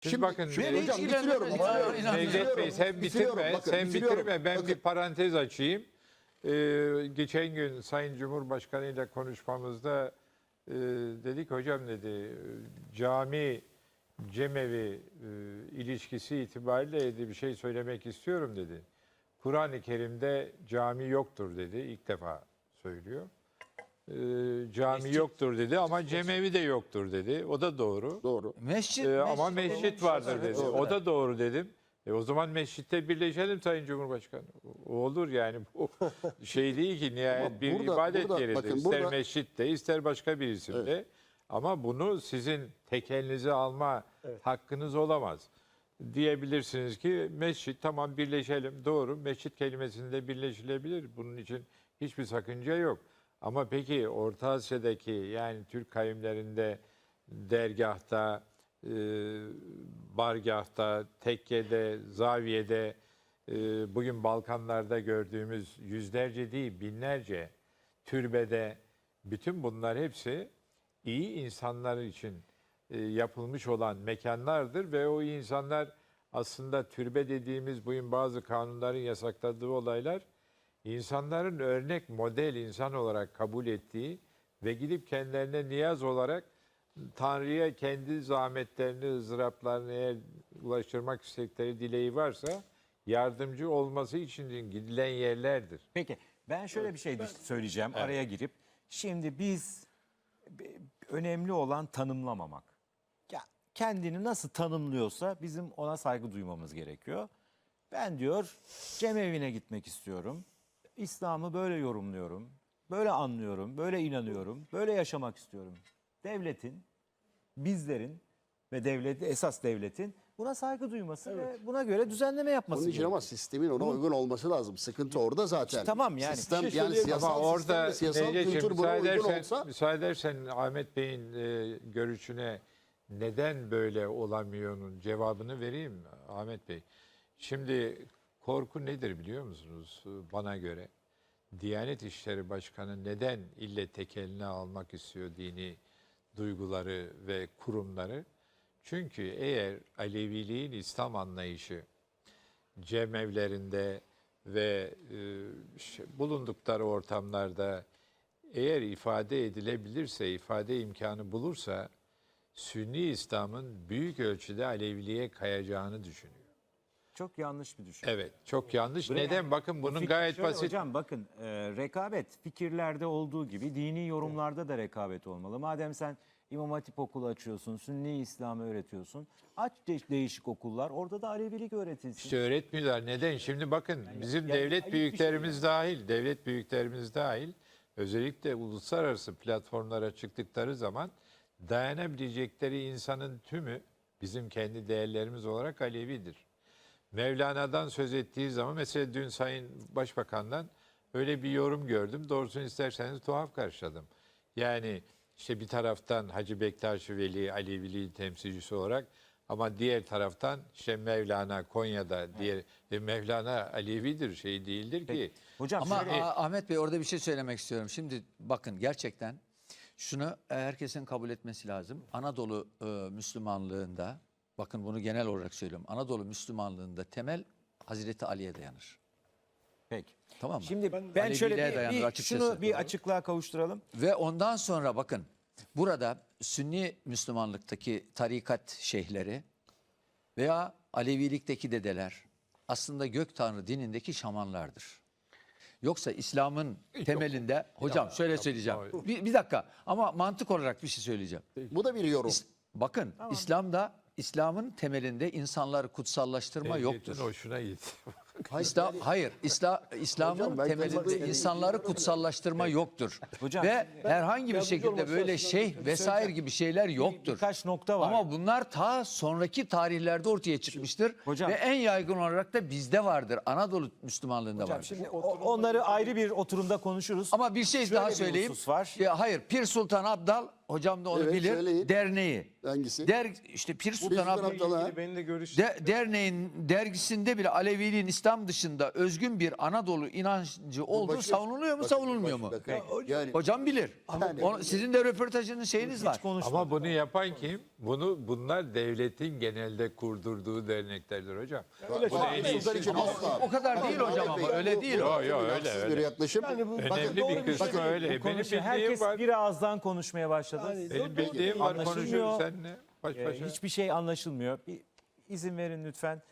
Siz Şimdi- bakın şimdi e, hocam bitiriyorum. Bitiriyorum. Necdet Bey sen Bitiriyorum, bitirme, bakın, sen bitiriyorum. bitirme. Ben Bakın. bir parantez açayım. Ee, geçen gün Sayın Cumhurbaşkanı ile konuşmamızda e, dedik hocam dedi cami cemevi e, ilişkisi itibariyle dedi, bir şey söylemek istiyorum dedi. Kur'an-ı Kerim'de cami yoktur dedi. İlk defa söylüyor. Ee, cami yoktur dedi ama cemevi de yoktur dedi. O da doğru. Doğru. Mescit, Ee, ama mescit- mescit vardır dedi. doğru. O da doğru dedim. E o zaman mescitte birleşelim Sayın Cumhurbaşkanı. O olur yani bu şey değil ki nihayet Ama bir burada- ibadet burada- yeridir. bakın ister burada- mescitte ister başka bir isimde. Ama bunu sizin tek elinize alma hakkınız olamaz. Diyebilirsiniz ki mescit tamam birleşelim. Doğru mescit kelimesinde birleşilebilir. Bunun için hiçbir sakınca yok. Ama peki Orta Asya'daki yani Türk kavimlerinde dergahta, e, bargahta, tekkede, zaviyede, e, bugün Balkanlarda gördüğümüz yüzlerce değil binlerce türbede bütün bunlar hepsi iyi insanlar için e, yapılmış olan mekanlardır ve o insanlar aslında türbe dediğimiz bugün bazı kanunların yasakladığı olaylar insanların örnek model insan olarak kabul ettiği ve gidip kendilerine niyaz olarak Tanrı'ya kendi zahmetlerini, ızdıraplarını eğer ulaştırmak istedikleri dileği varsa yardımcı olması için gidilen yerlerdir. Peki ben şöyle bir şey söyleyeceğim araya girip. Şimdi biz önemli olan tanımlamamak. Ya kendini nasıl tanımlıyorsa bizim ona saygı duymamız gerekiyor. Ben diyor cemevine gitmek istiyorum. İslam'ı böyle yorumluyorum. Böyle anlıyorum, böyle inanıyorum, böyle yaşamak istiyorum. Devletin, bizlerin ve devlet esas devletin buna saygı duyması ve buna göre düzenleme yapması Onun için gerekiyor. ama sistemin ona uygun olması lazım. Sıkıntı orada zaten. Tamam yani. Sistem şey yani siyasal Ama orada siyasal Necdetciğim, kültür buna uygun edersen, olsa müsaade edersen Ahmet Bey'in e, görüşüne neden böyle olamıyor'nun cevabını vereyim Ahmet Bey. Şimdi korku nedir biliyor musunuz bana göre? Diyanet İşleri Başkanı neden ille tekeline almak istiyor dini duyguları ve kurumları? Çünkü eğer Aleviliğin İslam anlayışı cemevlerinde ve e, bulundukları ortamlarda eğer ifade edilebilirse, ifade imkanı bulursa Sünni İslam'ın büyük ölçüde Aleviliğe kayacağını düşünüyor. Çok yanlış bir düşünce. Evet, çok yanlış. Neden? Bakın bunun Fikir- gayet şöyle basit. Hocam bakın e, rekabet fikirlerde olduğu gibi dini yorumlarda da rekabet olmalı. Madem sen İmam Hatip okulu açıyorsun, Sünni İslam'ı öğretiyorsun. Aç de- değişik okullar orada da Alevilik öğretilsin. İşte öğretmiyorlar. Neden? Şimdi bakın bizim yani devlet ayıp bir büyüklerimiz şey dahil, devlet büyüklerimiz dahil özellikle uluslararası platformlara çıktıkları zaman dayanabilecekleri insanın tümü bizim kendi değerlerimiz olarak Alevidir. Mevlana'dan söz ettiği zaman mesela dün Sayın Başbakan'dan öyle bir yorum gördüm. Doğrusunu isterseniz tuhaf karşıladım. Yani işte bir taraftan Hacı Bektaş Veli Aleviliği temsilcisi olarak ama diğer taraftan işte Mevlana Konya'da diğer e, Mevlana Alevidir şey değildir ki. Hocam Ama şöyle- Ahmet Bey orada bir şey söylemek istiyorum. Şimdi bakın gerçekten şunu herkesin kabul etmesi lazım. Anadolu e, Müslümanlığında bakın bunu genel olarak söylüyorum. Anadolu Müslümanlığında temel Hazreti Ali'ye dayanır. Peki. Tamam mı? Şimdi ben, Aleviliğe şöyle bir, dayanır bir açıkçası. şunu bir Doğru. açıklığa kavuşturalım. Ve ondan sonra bakın burada Sünni Müslümanlıktaki tarikat şeyhleri veya Alevilikteki dedeler aslında gök tanrı dinindeki şamanlardır. Yoksa İslam'ın temelinde hocam şöyle söyleyeceğim. hayır. Bir, bir dakika ama mantık olarak bir şey söyleyeceğim. bu da bir yorum. İs- bakın İslam'da İslam'ın temelinde insanları kutsallaştırma yoktur. Hoşuna gitti. İslam hayır İslam İslam'ın temelinde insanları kutsallaştırma yoktur. Hocam, Ve herhangi bir şekilde böyle şeyh vesaire gibi şeyler yoktur. birkaç nokta var. Ama bunlar ta sonraki tarihlerde ortaya çıkmıştır Hocam- ve en yaygın olarak da bizde vardır. Anadolu Müslümanlığında vardır. Şimdi o- onları ayrı bir oturumda konuşuruz. Ama bir şey daha bir söyleyeyim. husus var. Ya hayır Pir Sultan Abdal hocam da onu Evet, bilir. söyleyin. Derneği. Hangisi? Der işte Pir Sultan Sultan Abdülhamit Abdallah. ilgili benim de görüş De- derneğin dergisinde bile Aleviliğin İslam dışında özgün bir Anadolu inancı olduğu Bakın, savunuluyor mu bakın, savunulmuyor mu? bakın, Yani Hocam bilir. Yani- Onu- sizin de röportajınız şeyiniz var. Ama bunu yapan kim? Bunu bunlar devletin genelde kurdurduğu derneklerdir hocam. öyle Bu da en iyisi. için asla. O kadar değil hocam ama öyle değil o. Yo, yo, öyle, öyle. bir yaklaşım. Önemli doğru bir bir kısmı şey. öyle. Bu Benim bildiğim Herkes var. bir ağızdan konuşmaya başladı. Yani- Benim bildiğim var konuşuyoruz seninle. Baş Ee, başa. hiçbir şey anlaşılmıyor. Bir izin verin lütfen.